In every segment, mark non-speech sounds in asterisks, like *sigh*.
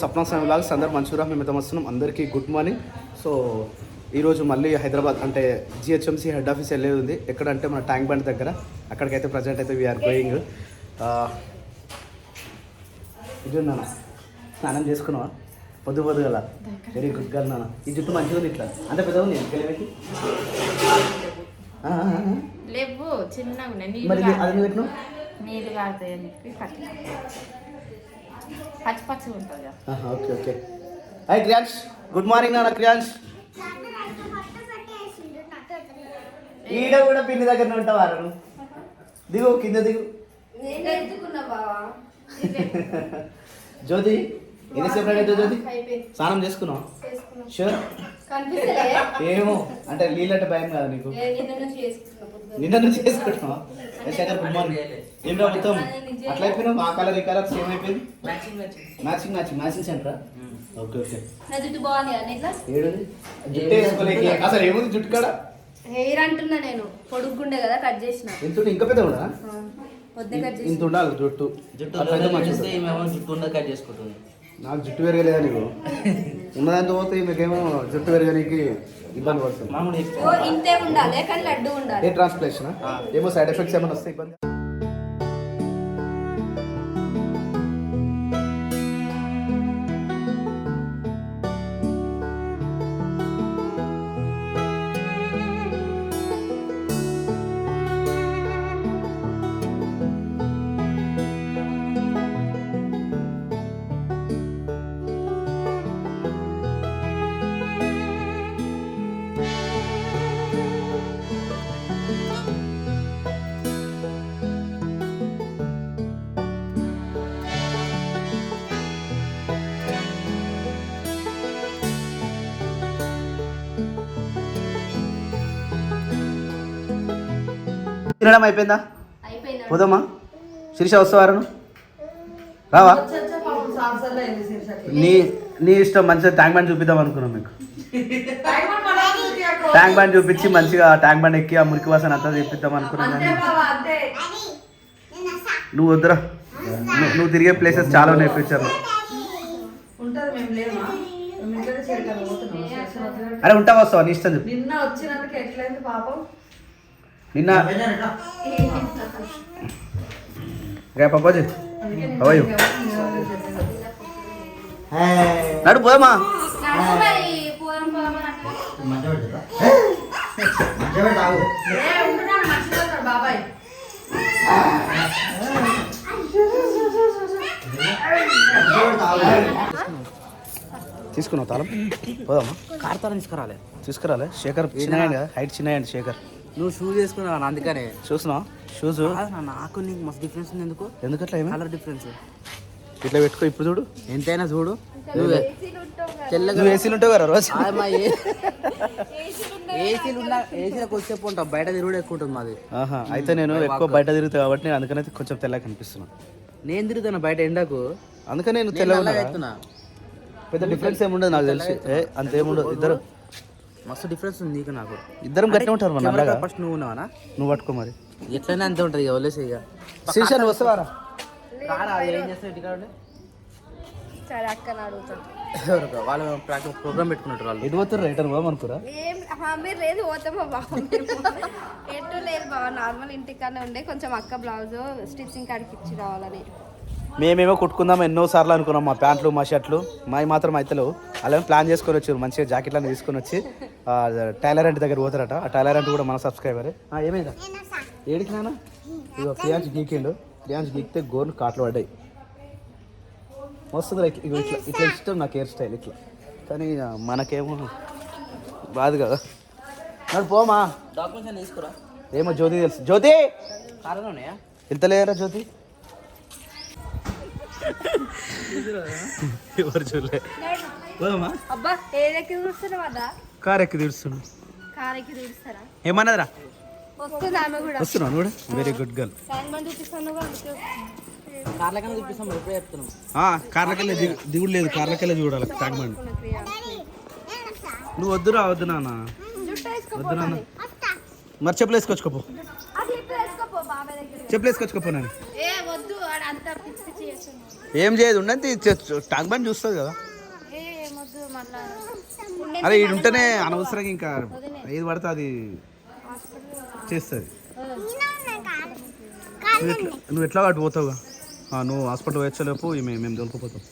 సప్నా స్వామి blogs అందరు మంచిగా మేము వస్తున్నాం. అందరికీ గుడ్ మార్నింగ్. సో ఈరోజు మళ్ళీ హైదరాబాద్ అంటే జిహెచ్ఎంసీ హెడ్ ఆఫీస్ వెళ్ళేది ఉంది. ఎక్కడంటే మన ట్యాంక్ బండ్ దగ్గర. అక్కడికైతే ప్రజెంట్ అయితే వీఆర్ గోయింగ్ ఇది నాన్న. స్నానం చేసుకున్నావా? పొద్దు పొద్దు గల వెరీ గుడ్ గల్ నాన్న. ఈ జుట్టు మంచిగా ఉంది ఇట్లా. అంటే పెద్ద ఉంది? గెలివేకి లేవు చిన్నగా అది నువ్వు పెట్టినావు పచ్చి పచ్చి పచ్చిగా ఉంటుంది కదా. ఆహా, okay okay. Hi Kriyans good morning నాన్న క్రియాన్స్ ఈడ కూడా పిన్ని దగ్గర ఉంటావా నువ్వు దిగు కింద దిగు. *laughs* జ్యోతి ఎన్నిసేపు రెడీ జ్యోతి? స్నానం చేసుకున్నావు? షూర్ ఏమో అంటే నీళ్ళంటే భయం కదా నీకు? నిన్న నుంచి చేసుకుంటున్నావా శేఖర్ గుడ్ మార్నింగ్ ఏం రా మొత్తం? అట్లా మా కలర్ ఈ కలర్ సేమ్ అయిపోయింది? మ్యాచింగ్ మ్యాచింగ్ మ్యాచింగ్ సెంటరా ఓకే ఓకే నా జుట్టు బాగుంది కదా ఇట్లా? ఏడుది? జుట్టు వేసుకోలేకి అసలు ఏముంది జుట్టు కాడ? హెయిర్ అంటున్నా నేను. పొడుగుండే కదా కట్ చేసిన. ఇంత ఇంకా పెద్ద కూడా ఇంత ఉండాలి జుట్టు. జుట్టు జుట్టు ఉన్నది కట్ చేసుకుంటుంది. నాకు జుట్టు పెరగలేదా నీకు? ఉన్నదాంతో పోతే మీకేమో జుట్టు పెరగడానికి ఇబ్బంది పడుతుంది. ఇంతే ఉండాలి కానీ లడ్డు ఏ ఉండాలి ట్రాన్స్ప్లేషన్ ఏమో సైడ్ ఎఫెక్ట్స్ ఏమైనా వస్తాయి ఇబ్బంది. తినడం అయిపోయిందా? పోదామా? శిరీష వస్తావారా? రావా? నీ నీ ఇష్టం మంచిగా ట్యాంక్ బండ్ చూపిద్దాం అనుకున్నాం మీకు. ట్యాంక్ బండ్ చూపించి మంచిగా ట్యాంక్ బండ్ ఎక్కి ఆ మురికి వాసన అంతా చూపిద్దాం అనుకున్నాం కానీ. నువ్వు వద్దురా. నువ్వు- నువ్వు తిరిగే ప్లేసెస్ చాలా ఉన్నాయి ఫ్యూచర్లో వదిలేడు. అరే ఉంటా వస్తావా? నీ ఇష్టం చెప్పు. నిన్న వచ్చినందుకు ఎట్లయింది పాపం? నిన్న రే పప్పాజీ అందుకే నేను అవయ్యో ఎవరిని ఎవరిని చెప్పలేదు. నడు బాబాయ్ తీసుకున్నావు తాళం పోదామా కార్తారం తీసుకురాలే తీసుకురాలే శేఖర్ చిన్న కదా హైట్ చిన్న శేఖర్ నువ్వు షూస్ వేసుకున్నావు అందుకనే. చూస్తున్నావా షూస్ నాకు నీకు మస్తు డిఫరెన్స్ ఉంది. ఎందుకు? ఎందుకట్లా ఏమి? కలర్ డిఫరెన్స్ ఇట్లా పెట్టుకో ఇప్పుడు చూడు. ఎంతైనా చూడు. నువ్వు తెల్లగా నువ్వు ఏసీలు ఉంటావు కదా రోజు? ఏసీలు ఉన్నా ఏసీలకు వచ్చేపు ఉంటాం బయట తిరుగుడు ఎక్కువ ఉంటుంది మాది. ఆహా అయితే నేను ఎక్కువ బయట తిరుగుతా కాబట్టి నేను అందుకనే కొంచెం తెల్లగా కనిపిస్తున్నా. నేను తిరుగుతాను బయట ఎండకు. అందుకనే నేను తెల్లగా పెద్ద డిఫరెన్స్ ఏముండదు నాకు తెలిసి. ఏ అంతేముండదు. ఇద్దరు మస్తు డిఫరెన్స్ ఉంది నీకు నాకు. ఇద్దరం గట్టిగా ఉంటారు మన నల్లగా? ఫస్ట్ నువ్వు ఉన్నావా నువ్వు పట్టుకో మరి. ఎట్లయినా అంతే ఉంటుంది ఇక వదిలేసి ఇక. శీర్ష నువ్వు వస్తావారా ఏం చేస్తావు ఇంటికాడ? సరే అక్కని అడుగుతాను ఎవరు? వాళ్ళు ప్రాక్టీస్ ప్రోగ్రామ్ పెట్టుకున్నట్టు వాళ్ళు. ఎటు పోతారు రిటర్న్ పోమనుకురా ఏం ఆ, మీరు లేదు పోతామా బాబు ఎటు లేదు బాబా నార్మల్ ఇంటికన్నా ఉండే. కొంచెం అక్క బ్లౌజ్ స్టిచ్చింగ్ కాడికి ఇచ్చి రావాలని. మేమేమో కుట్టుకుందాం ఎన్నో సార్లు అనుకున్నాం మా ప్యాంట్లు మా షర్ట్లు. మావి మాత్రం అయితలేవు. అలా ప్లాన్ చేసుకొని వచ్చారు మంచిగా జాకెట్లను తీసుకొని వచ్చి టైలర్ అంటి దగ్గర పోతారట. ఆ టైలర్ అంటి కూడా మన సబ్స్క్రైబరే. ఏమైందా? ఏడికి నాన్న? ఇగో ప్రియాంశ్ గీకిండు. ప్రియాంశ్ గీకితే గోర్లు కాట్లు పడ్డాయి. వస్తుంది ఇట్లా ఇట్లా ఇష్టం నాకు హెయిర్ స్టైల్ ఇట్లా. కానీ మనకేమో బాధ కదా. నడు పోమా? డాక్యుమెంట్స్ తీసుకురా. ఏమో జ్యోతి తెలుసు. జ్యోతి! కారణం ఉన్నాయా? ఎంత లేరా జ్యోతి? ఎవరు చూడలే. అబ్బా ఏదెక్కి చూస్తున్నావు కార్ ఎక్కి తీరుస్తున్నా కార్ ఎక్కి ఏమన్నదిరా? వస్తుంది ఆమె కూడా. వస్తున్నాను కూడా? వెరీ గుడ్ గర్ల్ చూపిస్తాం మరి ఎప్పుడే చెప్తున్నాం. కార్లకెళ్ళి దిగు దిగుడు లేదు కార్లకెళ్ళి చూడాలి ట్యాంక్ బండి. వస్తున్నా క్రియ. నువ్వు వద్దురా వద్దు నాన్న. వద్దు నాన్న. మరి చెప్పులు వేసుకొచ్చుకోపో చెప్పులు వేసుకొచ్చుకోపో నాన్న. ఏ చేయదు ఉండండి ట్యాంక్ బండ్ చూస్తుంది కదా. ఏ ఏమొద్దు మళ్ళా. అరే ఇది ఉంటేనే అనవసరంగా ఇంకా ఏది పడితే అది చేస్తుంది. నువ్వు ఎట్లా అటు పోతావుగా? ఆ, నువ్వు హాస్పిటల్ వచ్చేలోపు మేము మేము దొరికిపోతాం.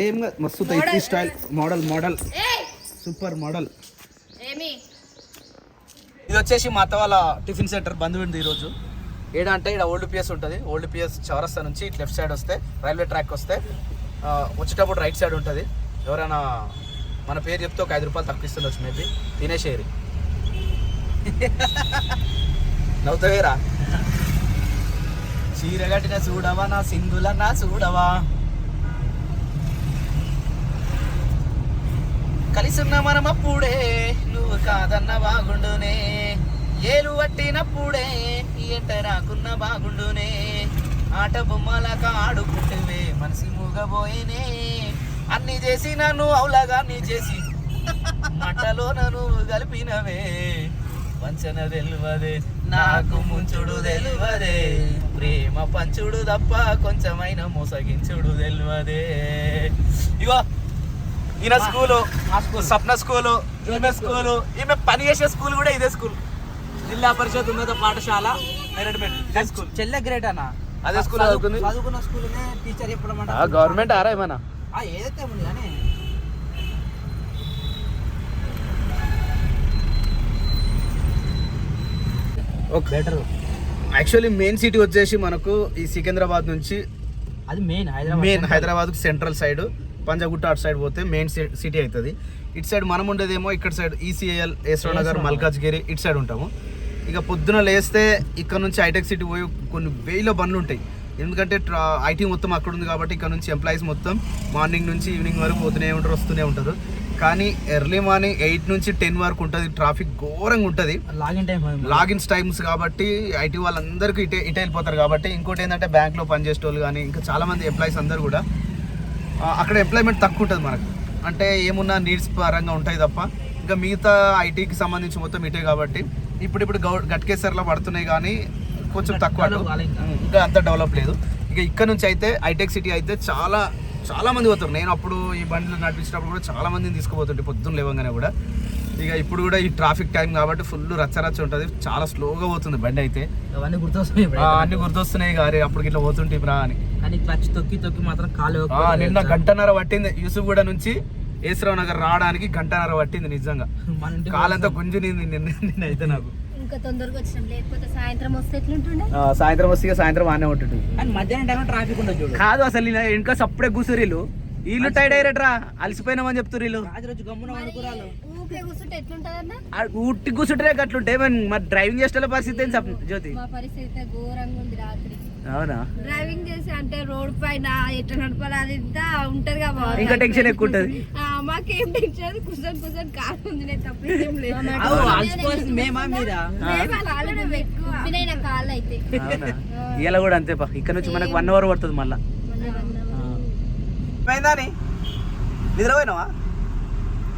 ఏం కాదు, మస్తు style model model. Super model. ఏమి? ఇది వచ్చేసి మా అత్త వాళ్ళ టిఫిన్ సెంటర్ బంద్ ఉంది ఈరోజు. ఏడంటే ఇక్కడ ఓల్డ్ పిఎస్ ఉంటుంది. ఓల్డ్ పిఎస్ చౌరస్తా నుంచి ఇటు లెఫ్ట్ సైడ్ వస్తే రైల్వే ట్రాక్ వస్తే వచ్చేటప్పుడు రైట్ సైడ్ ఉంటుంది. ఎవరైనా మన పేరు చెప్తే ఒక ఐదు రూపాయలు తక్కువ మేబీ తినేసేరి నవ్వుతావేరా? చీర కట్టిన చూడవా నా సింగుల నా చూడవా? కలిసి ఉన్న మనం అప్పుడే నువ్వు కాదన్న బాగుండునే ఏలు పట్టినప్పుడే ఎంట రాకున్న బాగుండునే. ఆట బొమ్మలక ఆడుకుంటువే మనసి మూగబోయేనే. అన్ని చేసి నన్ను అవులాగా నీ చేసి మట్టలో నన్ను కలిపినవే. వంచన తెలివదే నాకు ముంచుడు తెలివదే. ప్రేమ పంచుడు తప్ప కొంచెమైన మోసగించుడు తెలివదే. ఇగో ఈయన స్కూలు సప్న స్కూలు ఈమె స్కూలు ఈమె పని చేసే స్కూల్ కూడా ఇదే స్కూల్. జిల్లా పరిషత్ ఉన్నత పాఠశాల నేరేడుమెట్ ఇదే స్కూల్ చెల్లె గ్రేట్ అన్న. అదే స్కూల్ చదువుకుంది? చదువుకున్న స్కూల్నే టీచర్ చెప్పడం గవర్నమెంట్ ఆరా ఏమన్నా? ఆ, ఏదైతే ఉంది కానీ. బెటర్ యాక్చువల్లీ మెయిన్ సిటీ వచ్చేసి మనకు ఈ సికింద్రాబాద్ నుంచి అది main Hyderabad main Hyderabad central side Panjagutta అటు సైడ్ పోతే మెయిన్ సిటీ అవుతుంది. ఇటు సైడ్ మనం ఉండేదేమో ఇక్కడ side E ECIL Nagar Malkajgiri ఇటు సైడ్ ఉంటాము. ఇక పొద్దున లేస్తే ఇక్కడ నుంచి హైటెక్ సిటీ పోయి కొన్ని వేల బండ్లు ఉంటాయి. ఎందుకంటే ఐటీ మొత్తం అక్కడ ఉంది కాబట్టి ఇక్కడ నుంచి ఎంప్లాయీస్ మొత్తం మార్నింగ్ నుంచి ఈవినింగ్ వరకు పోతూనే ఉంటారు వస్తూనే ఉంటారు. కానీ ఎర్లీ మార్నింగ్ ఎయిట్ నుంచి టెన్ వరకు ఉంటుంది ట్రాఫిక్ ఘోరంగా ఉంటుంది. లాగిన్ టైం లాగిన్స్ టైమ్స్ కాబట్టి ఐటీ వాళ్ళందరికీ ఇటే ఇటే వెళ్ళిపోతారు కాబట్టి ఇంకోటి ఏంటంటే బ్యాంక్లో పనిచేసే వాళ్ళు కానీ ఇంకా చాలామంది ఎంప్లాయీస్ అందరూ కూడా అక్కడ ఎంప్లాయ్మెంట్ తక్కువ ఉంటుంది మనకు. అంటే ఏమున్నా నీడ్స్ పరంగా ఉంటాయి తప్ప ఇంకా మిగతా ఐటీకి సంబంధించి మొత్తం ఇటే కాబట్టి ఇప్పుడు ఇప్పుడు గౌ గట్కేసర్లో పడుతున్నాయి కానీ కొంచెం తక్కువ ఇంకా. అంత డెవలప్ లేదు. ఇక ఇక్కడ నుంచి అయితే హైటెక్ సిటీ అయితే చాలా చాలా మంది పోతారు. నేను అప్పుడు ఈ బండ్లు నడిపించినప్పుడు కూడా చాలా మందిని తీసుకుపోతుంటే పొద్దున్న లేవగానే కూడా. ఇక ఇప్పుడు కూడా ఈ ట్రాఫిక్ టైం కాబట్టి ఫుల్ రచ్చరచ్చ ఉంటుంది. చాలా స్లోగా పోతుంది బండి అయితే. అవన్నీ గుర్తొస్తున్నాయి అన్ని గుర్తొస్తున్నాయి గారి అప్పుడు ఇట్లా పోతుంటే ఇప్పుడు అని. కానీ క్లచ్ తొక్కి తొక్కి మాత్రం కాలు నిన్న గంటన్నర పట్టింది యూసుఫ్గూడ నుంచి. ఏసరావు నగర్ రావడానికి గంటన్నర పట్టింది నిజంగా. కాలంతా గుంజునింది నిన్న నిన్న అయితే నాకు. ఇంకా తొందరగా వచ్చినాం. లేకపోతే సాయంత్రం వస్తే సాయంత్రం వస్తే ఇక సాయంత్రం ఆనే ఉంటుంది కాదు అసలు ఇంకా సప్పుడే కూసురీలు వీళ్ళు. టైడ్ అయ్యారట్రా. అలసిపోయినామని చెప్తున్నారు వీళ్ళు. ఉట్టి కూర్చుంటే అట్లుంటే మరి డ్రైవింగ్ చేసే పరిస్థితి జ్యోతి? అవునా? డ్రైవింగ్ చేసి అంటే రోడ్ పైన ఎట్లా నడపాలి అది ఇంత ఉంటది కదా ఇంకా టెన్షన్ ఎక్కువ ఉంటది. ఆ, మాకేం టెన్షన్ కూర్చొని కూర్చొని కారు ఉంది నేను తప్ప లేదు మేమా మీరా? ఎక్కువ. కాళ్ళు అయితే ఇలా కూడా అంతే పా. ఇక్కడ నుంచి మనకు వన్ అవర్ పడుతుంది మళ్ళా. పోయిందా అని నిద్రపోయినావా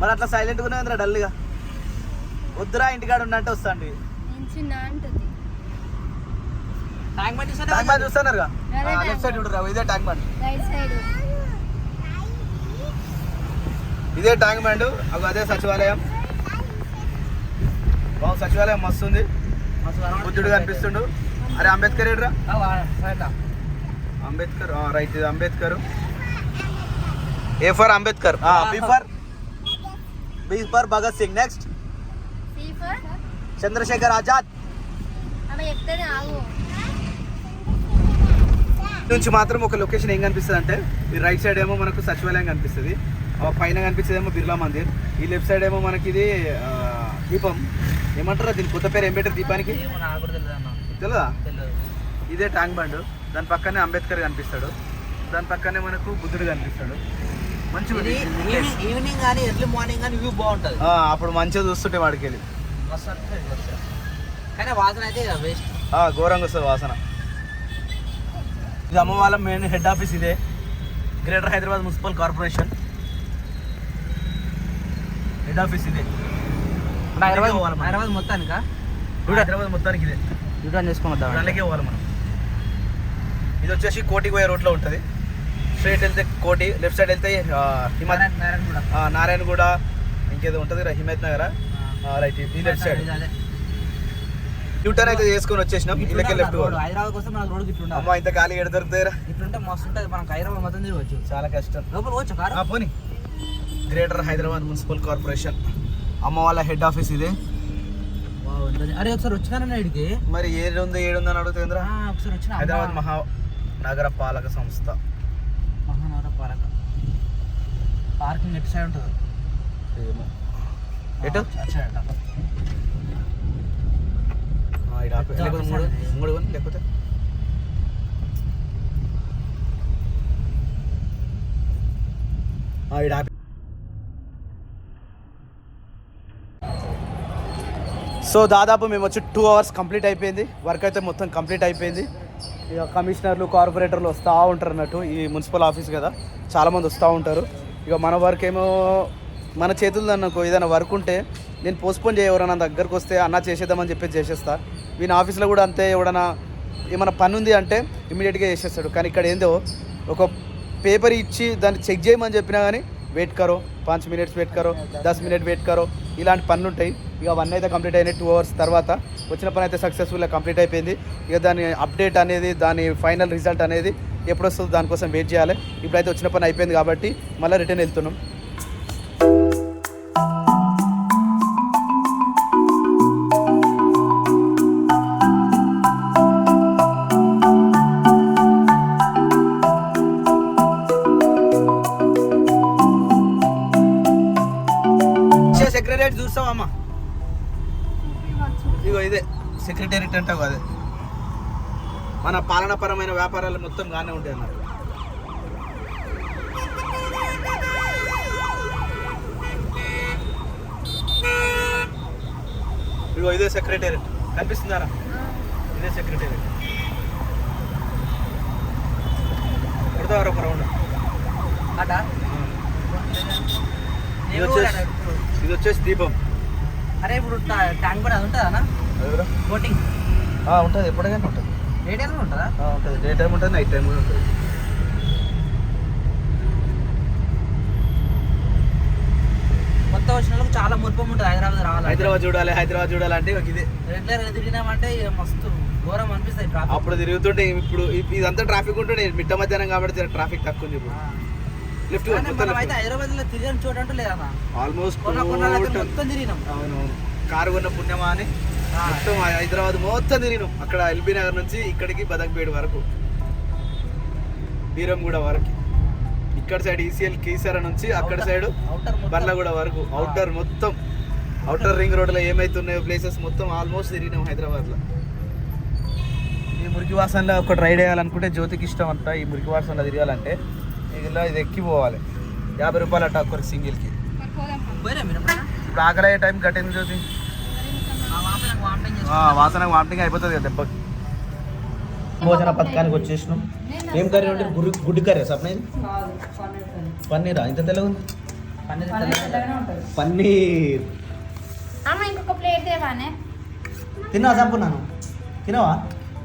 మరి అట్లా సైలెంట్గా ఉన్నదిరా డల్గా వద్దురా ఇంటికాడ ఉన్నట్టే వస్తాండి నేను చిన్న అంటుంది. ట్యాంక్ బండ్ చూసారా? ట్యాంక్ బండ్ చూస్తానరుగా. అదే లెఫ్ట్ సైడ్ చూడరా ఇదే ట్యాంక్ బండ్. Right side. ఇదే ట్యాంక్ బండ్ అగో అదే సచివాలయం. బాగు సచివాలయం మస్తు ఉంది బుద్ధుడు కనిపిస్తుండు. అరే అంబేద్కర్ ఏడ్రా అవు, ఆ, రైట్. ఆ. అంబేద్కర్ రైట్ ఇది Ambedkar. A for Ambedkar. B for B for Bhagat Singh. Next Chandrashekhar Azad. నుంచి మాత్రం ఒక లొకేషన్ ఏం కనిపిస్తుంది అంటే ఈ రైట్ సైడ్ ఏమో మనకు సచివాలయం కనిపిస్తుంది. ఆ పైన కనిపించేది ఏమో బిర్లా మందిర్. ఈ లెఫ్ట్ సైడ్ ఏమో మనకి ఇది దీపం. ఏమంటారు దీని కొత్త పేరు ఏం పెట్టారు దీపానికి? తెలియదు ఇదే ట్యాంక్ బండ్. దాని పక్కనే అంబేద్కర్ కనిపిస్తాడు. దాని పక్కనే మనకు బుద్ధుడు కనిపిస్తాడు. మంచిగా. ఈవినింగ్ కానీ ఎర్లీ మార్నింగ్ కానీ వ్యూ బాగుంటుంది. అప్పుడు మంచిగా చూస్తుంటే వాడికి వెళ్ళి. కానీ వాసన అయితే వేస్ట్ ఘోరంగా వస్తుంది వాసన. ఇది అమ్మ వాళ్ళ మెయిన్ హెడ్ ఆఫీస్ ఇదే. Greater Hyderabad municipal corporation head office ఇదే. హైదరాబాద్. హైదరాబాద్ మొత్తానికా? హైదరాబాద్ మొత్తానికి ఇదే. యూటర్న్ చేసుకుని వద్దాం దానికే పోవాలి మనం. ఇది వచ్చేసి కోటికి పోయే రోడ్లో ఉంటుంది. స్ట్రైట్ వెళ్తే కోటి లెఫ్ట్ సైడ్ వెళ్తే ఆ, నారాయణగూడ. ఇంకేదో ఉంటుంది హిమాయత్ నగర? రైట్ ఈ లెఫ్ట్ సైడ్ యూటర్న్ అయితే చేసుకొని వచ్చేసినాం. ఇళ్ళకి లెఫ్ట్ హైదరాబాద్ కోసం మనకు రోడ్ ఇట్లుండాలి. అమ్మ ఇంత ఖాళీ ఎడ దొరుకుతాయిరా? ఇట్లుంటే మస్తు ఉంటుంది. మనకు హైదరాబాద్ మొత్తం తిరగచ్చు. చాలా కష్టం. లోపల పోవచ్చు కారు? పోనీ. Greater Hyderabad municipal corporation. అమ్మ వాళ్ళ హెడ్ ఆఫీస్ ఇదే. అరే ఒకసారి వచ్చినానన్న ఇడికి? మరి ఏడు ఉంది ఏడు ఉంది అని అడుగుతుందిరా ఒకసారి వచ్చిన. హైదరాబాద్ మహా నగర పాలక సంస్థ. మహానగర పాలక పార్కింగ్ ఎటు సైడ్ ఉంటుంది? ఏమో. ఎటు అటు సైడ్ అంట. ఆ, ఈడ ఆపే- లేకపోతే మూడు మూడు సో దాదాపు మేము వచ్చి టూ అవర్స్ కంప్లీట్ అయిపోయింది. వర్క్ అయితే మొత్తం కంప్లీట్ అయిపోయింది. ఇక కమిషనర్లు కార్పొరేటర్లు వస్తూ ఉంటారు అన్నట్టు ఈ మున్సిపల్ ఆఫీస్ కదా. చాలామంది వస్తూ ఉంటారు. ఇక మన వర్క్ ఏమో మన చేతుల్లో నాకు ఏదైనా వర్క్ ఉంటే నేను పోస్ట్పోన్ చేయ ఎవరైనా దగ్గరకు వస్తే అన్న చేసేద్దామని చెప్పి చేసేస్తా. వీని ఆఫీస్లో కూడా అంతే ఎవడన్నా ఏమైనా పని ఉంది అంటే ఇమీడియట్గా చేసేస్తాడు. కానీ ఇక్కడ ఏందో ఒక పేపర్ ఇచ్చి దాన్ని చెక్ చేయమని చెప్పినా కానీ వెయిట్ కరో పాంచ్ మినిట్స్ వెయిట్ కరో దస్ మినిట్ వెయిట్ కరో ఇలాంటి పనులు ఉంటాయి. ఇక వన్ అయితే కంప్లీట్ అయినాయి టూ అవర్స్ తర్వాత. వచ్చిన పని అయితే సక్సెస్ఫుల్గా కంప్లీట్ అయిపోయింది. ఇక దాని అప్డేట్ అనేది దాని ఫైనల్ రిజల్ట్ అనేది ఎప్పుడు వస్తుందో దానికోసం వెయిట్ చేయాలి. ఇప్పుడైతే వచ్చిన పని అయిపోయింది కాబట్టి మళ్ళీ రిటర్న్ వెళ్తున్నాం. సెక్రటేరియట్ అంటే అదే మన పాలనాపరమైన వ్యాపారాలు మొత్తం గానే ఉంటాయి అన్నమాట ఇగో ఇదే సెక్రటేరియట్ కనిపిస్తుందారా? ఇదే సెక్రటేరియట్ కొడతావారు ఒక రౌండ్? అట ఇది వచ్చేసి దీపం. అరే ఇప్పుడు ట్యాంక్ బండ్ అది ఉంటుందా బోటింగ్ ఉంటుంది. ఎప్పటికైనా ఉంటుంది. ఏ టైంలో ఉంటుందా? ఉంటుంది. డే టైం ఉంటుంది నైట్ టైం కూడా ఉంటుంది. కొత్త వచ్చిన వాళ్ళకి చాలా మురిపం ఉంటుంది. హైదరాబాద్ రావాలి హైదరాబాద్ చూడాలి హైదరాబాద్ చూడాలంటే ఇక ఇదే. రెగ్యులర్ తిరిగినామంటే మస్తు ఘోరం అనిపిస్తాయి ట్రాఫిక్ అప్పుడు తిరుగుతుంటే ఇప్పుడు ఇదంతా ట్రాఫిక్ ఉంటుండే. మిట్ట మధ్యాహ్నం కాబట్టి ట్రాఫిక్ తక్కువ లెఫ్ట్ మనం అయితే హైదరాబాద్లో తిరిగిన చోటు అంటూ లేదన్న. ఆల్మోస్ట్ మొత్తం తిరిగినాం. అవునవును. కారు కొన్న పుణ్యమా అని మొత్తం హైదరాబాద్ మొత్తం తిరిగినాం. అక్కడ ఎల్బీ నగర్ నుంచి ఇక్కడికి బదక్పేట వరకు. బీరంగూడ వరకు. ఇక్కడ సైడ్ ఈసీఎల్ కీసర నుంచి అక్కడ సైడ్ బర్లగూడ వరకు. అవుటర్ మొత్తం. అవుటర్ రింగ్ రోడ్లో ఏమైతున్నాయో ప్లేసెస్ మొత్తం ఆల్మోస్ట్ తిరిగినాం హైదరాబాద్లో. ఈ మురికి వాసనలో ఒకటి రైడ్ వేయాలనుకుంటే జ్యోతికి ఇష్టం అంట ఈ మురికి వాసనలో తిరగాలంటే ఇలా ఇది ఎక్కి పోవాలి యాభై రూపాయలు అట్ట ఒక్కరికి సింగిల్కి? ఇప్పుడు ఆకలి అయ్యే టైం కట్టింది జ్యోతి. వాసన వామిటింగ్ ఆ, వాసన వామిటింగ్ అయిపోతుంది కదా దెబ్బకి. భోజన పథకానికి వచ్చేసినాం. ఏం కర్రీ అంటే గుడి గుడ్డి కర్రీ సప్న ఇది పన్నీరా? ఇంత తెల్లగా ఉంది. పన్నీర్. అమ్మ ఇంకొక ప్లేట్ దేవానే తిన్నావా సంపూర్ణాను తినవా?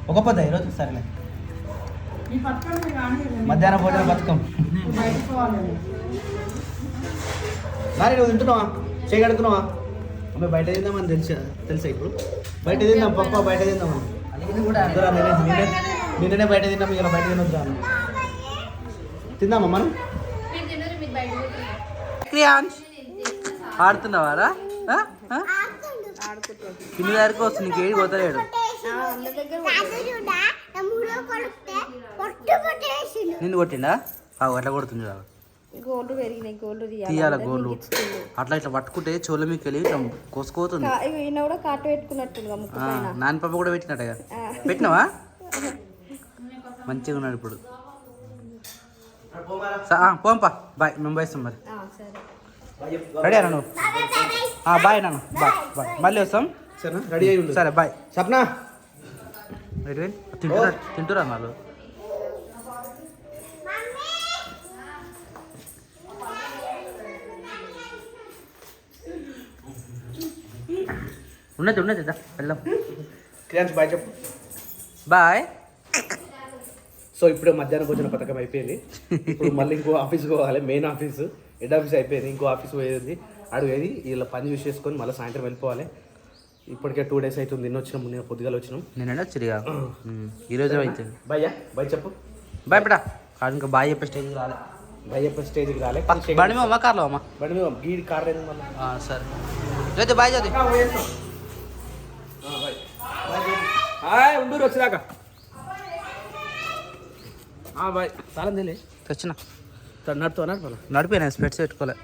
ఒక పొద్దు ఈరోజు? సరేలే. మధ్యాహ్న భోజన పథకం. మరి నువ్వు తింటున్నావా? చేయగడుతున్నావా అమ్మాయి బయట తిందామని తెలుసా? తెలుసా ఇప్పుడు? బయట తిందాం పప్ప బయట తిందామని నిన్ననే బయట తిన్నాం ఇలా బయట తినొద్దా. తిందామా మనం? ఆడుతున్నావారా? కింది దగ్గరకు వస్తుంది నీకు ఏడి పోతలేడు. నిన్ను కొట్టిండా? ఆ, అట్లా కొడుతుంది గోల్డ్ పెరిగినాయి తీయాల. గోళ్ళు అట్లా ఇట్లా పట్టుకుంటే చెవుల మీకు వెళ్ళి కోసుకోతుంది. ఈయన కూడా కాటు పైన. నాన్న పాప కూడా పెట్టినట్టుగా పెట్టినావా? *laughs* మంచిగా ఉన్నాడు ఇప్పుడు. పోంపా. బాయ్ మేము పోయిస్తాం మరి. ఆ, సరే. రెడీ అన్న నువ్వు? ఆ, బాయ్ నాన్న. Bye bye. మళ్ళీ వస్తాం? సరేనా? రెడీ అయ్యి ఉండు. సరే బాయ్. సప్నా? రెడీ తింటురా తింటురా వాళ్ళు ఉన్నది ఉన్నది వెళ్దాం. క్రియాన్స్ బాయ్ చెప్పు. బాయ్. సో ఇప్పుడు మధ్యాహ్న భోజన పథకం అయిపోయింది. ఇప్పుడు మళ్ళీ ఇంకో ఆఫీస్ పోవాలి మెయిన్ ఆఫీస్. హెడ్ ఆఫీస్ అయిపోయింది ఇంకో ఆఫీస్ పోయేది. అడుగేది ఇలా పని చూసి చేసుకొని మళ్ళీ సాయంత్రం వెళ్ళిపోవాలి. ఇప్పటికే టూ డేస్ అవుతుంది నిన్న వచ్చినాం నిన్న పొద్దుగాల వచ్చినాం. నేను చిరిగా ఈరోజు అయితే భయ్యా బాయ్ చెప్పు. బాయ్ కాదు ఇంకా బాయ్ చెప్పే స్టేజ్ రాలే. బాయ్ చెప్పే స్టేజ్కి రాలే. బండి మీద అమ్మ కార్లో అమ్మ బండి మీద గీడి కార్ సరే. జ్యోతి బాయ్ జ్యోతి. హాయ్ ఉండూరు వచ్చినాక బాయ్. తాళం తెలియ తెచ్చిన. నడుతూ నడుపు నడిపోయినా స్పెట్స్ పెట్టుకోలే.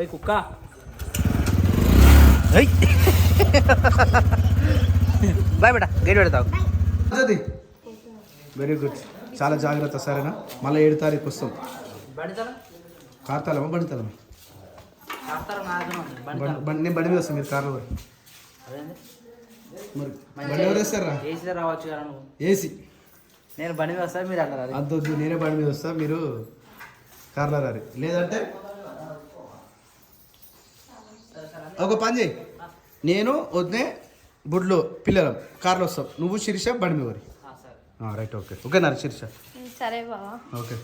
ఏ కుక్క. బాయ్ బిడ్డ గేట్ పెడతావు. వెరీ గుడ్ చాలా జాగ్రత్త సరేనా? మళ్ళీ ఏడు తారీఖు వస్తాం. బండితల కార్తాలమా బండితలమా బండి బండి నేను బండి మీద వస్తాను మీరు కార్లో పోయి. మరి బండి ఎవరు వేస్తారా? ఏసీలో రావచ్చు కదా నువ్వు. ఏసీ. నేను బండి మీద వస్తా మీరు అది. అద్దొద్దు నేనే బండి మీద వస్తా మీరు కార్లో రారి. లేదంటే ఒక పని చేయి. నేను వద్దే బుడ్లు పిల్లలం కార్లో వస్తాం. నువ్వు శిరీష బండి మీద వరి రైట్ ఓకే. ఓకే నా శిరీష. సరే బావా. ఓకే.